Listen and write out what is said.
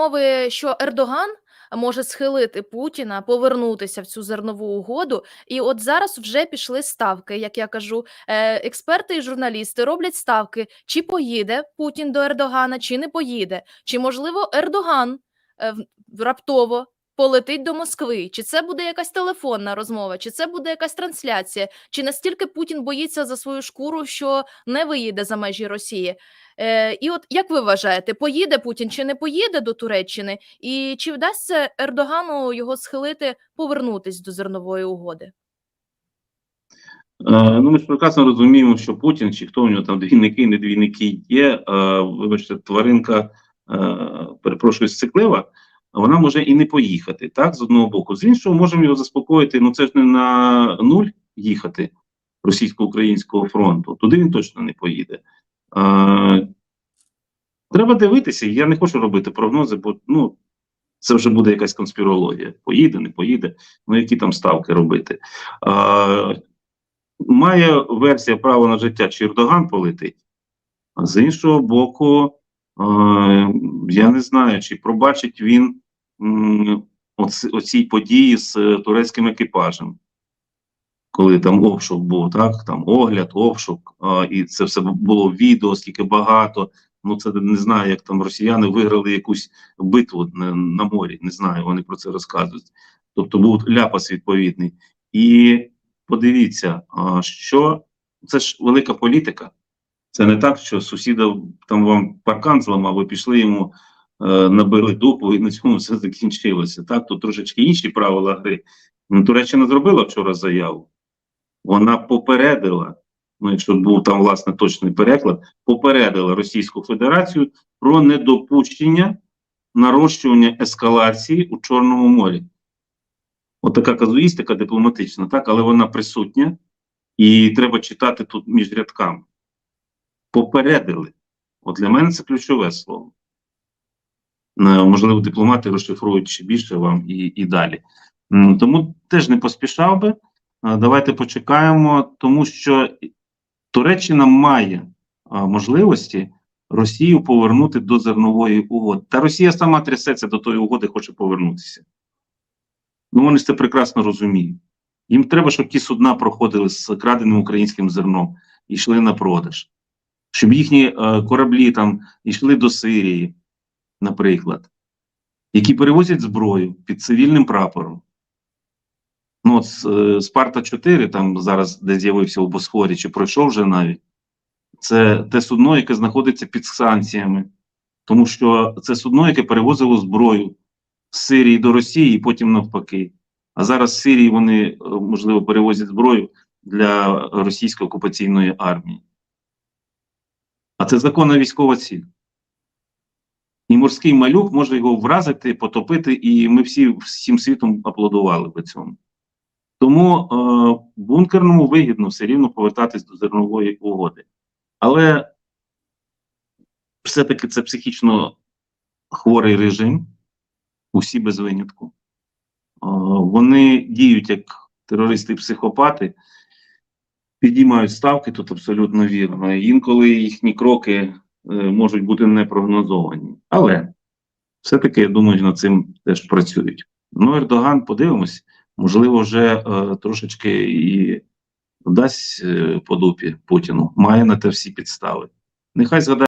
розмови, що Ердоган може схилити Путіна повернутися в цю зернову угоду. І от зараз вже пішли ставки, як я кажу. Е, експерти і журналісти роблять ставки, чи поїде Путін до Ердогана, чи не поїде, чи можливо Ердоган е, раптово. Полетить до Москви, чи це буде якась телефонна розмова, чи це буде якась трансляція, чи настільки Путін боїться за свою шкуру, що не виїде за межі Росії? Е, і от як ви вважаєте, поїде Путін чи не поїде до Туреччини, і чи вдасться Ердогану його схилити повернутись до зернової угоди? Е, Ну, ми ж прекрасно розуміємо, що Путін, чи хто у нього там двійники, не двійники є, е, вибачте, тваринка, е, перепрошую, сциклива, вона може і не поїхати, так, з одного боку. З іншого, можемо його заспокоїти, ну це ж не на нуль їхати російсько-українського фронту, туди він точно не поїде. Е, Треба дивитися, я не хочу робити прогнози, бо ну, це вже буде якась конспірологія. Поїде, не поїде, ну які там ставки робити. Е, має версія право на життя, чи Ердоган полетить, а з іншого боку, я не знаю, чи пробачить він оці, оцій події з е, турецьким екіпажем. Коли там обшук був, так, там огляд, обшук, і це все було відео, скільки багато. Ну, це не знаю, як там росіяни виграли якусь битву на, на морі. Не знаю, вони про це розказують. Тобто був ляпас відповідний. І подивіться, що це ж велика політика. Це не так, що сусіда там вам паркан зламав, ви пішли йому, е, набили дупу, і на цьому все закінчилося. Так, тут трошечки інші правила гри. Ну, Туреччина зробила вчора заяву. Вона попередила, ну, якщо був там власне точний переклад, попередила Російську Федерацію про недопущення нарощування ескалації у Чорному морі. От така казуїстика дипломатична, так, але вона присутня, і треба читати тут між рядками. Попередили. От для мене це ключове слово. Е, Можливо, дипломати розшифрують ще більше вам і, і далі. Тому теж не поспішав би. Е, Давайте почекаємо, тому що Туреччина має можливості Росію повернути до зернової угоди. Та Росія сама трясеться до тої угоди, хоче повернутися. Ну, вони ж це прекрасно розуміють. Їм треба, щоб ті судна проходили з краденим українським зерном і йшли на продаж, щоб їхні е, кораблі там йшли до Сирії, наприклад, які перевозять зброю під цивільним прапором. Ну, от е, Спарта 4, там зараз, де з'явився у Босфорі, чи пройшов вже навіть, це те судно, яке знаходиться під санкціями, тому що це судно, яке перевозило зброю з Сирії до Росії і потім навпаки. А зараз з Сирії вони, е, можливо, перевозять зброю для російської окупаційної армії. А це законна військова ціль. І морський малюк може його вразити, потопити, і ми всі всім світом аплодували би цьому. Тому е, бункерному вигідно все рівно повертатись до зернової угоди. Але все-таки це психічно хворий режим, усі без винятку. Е, вони діють як терористи-психопати, підіймають ставки тут абсолютно вірно. Інколи їхні кроки е, можуть бути непрогнозовані. Але все-таки, я думаю, над цим теж працюють. Ну, Ердоган, подивимось, можливо, вже е, трошечки і вдасть е, по дупі Путіну. Має на те всі підстави. Нехай згадає.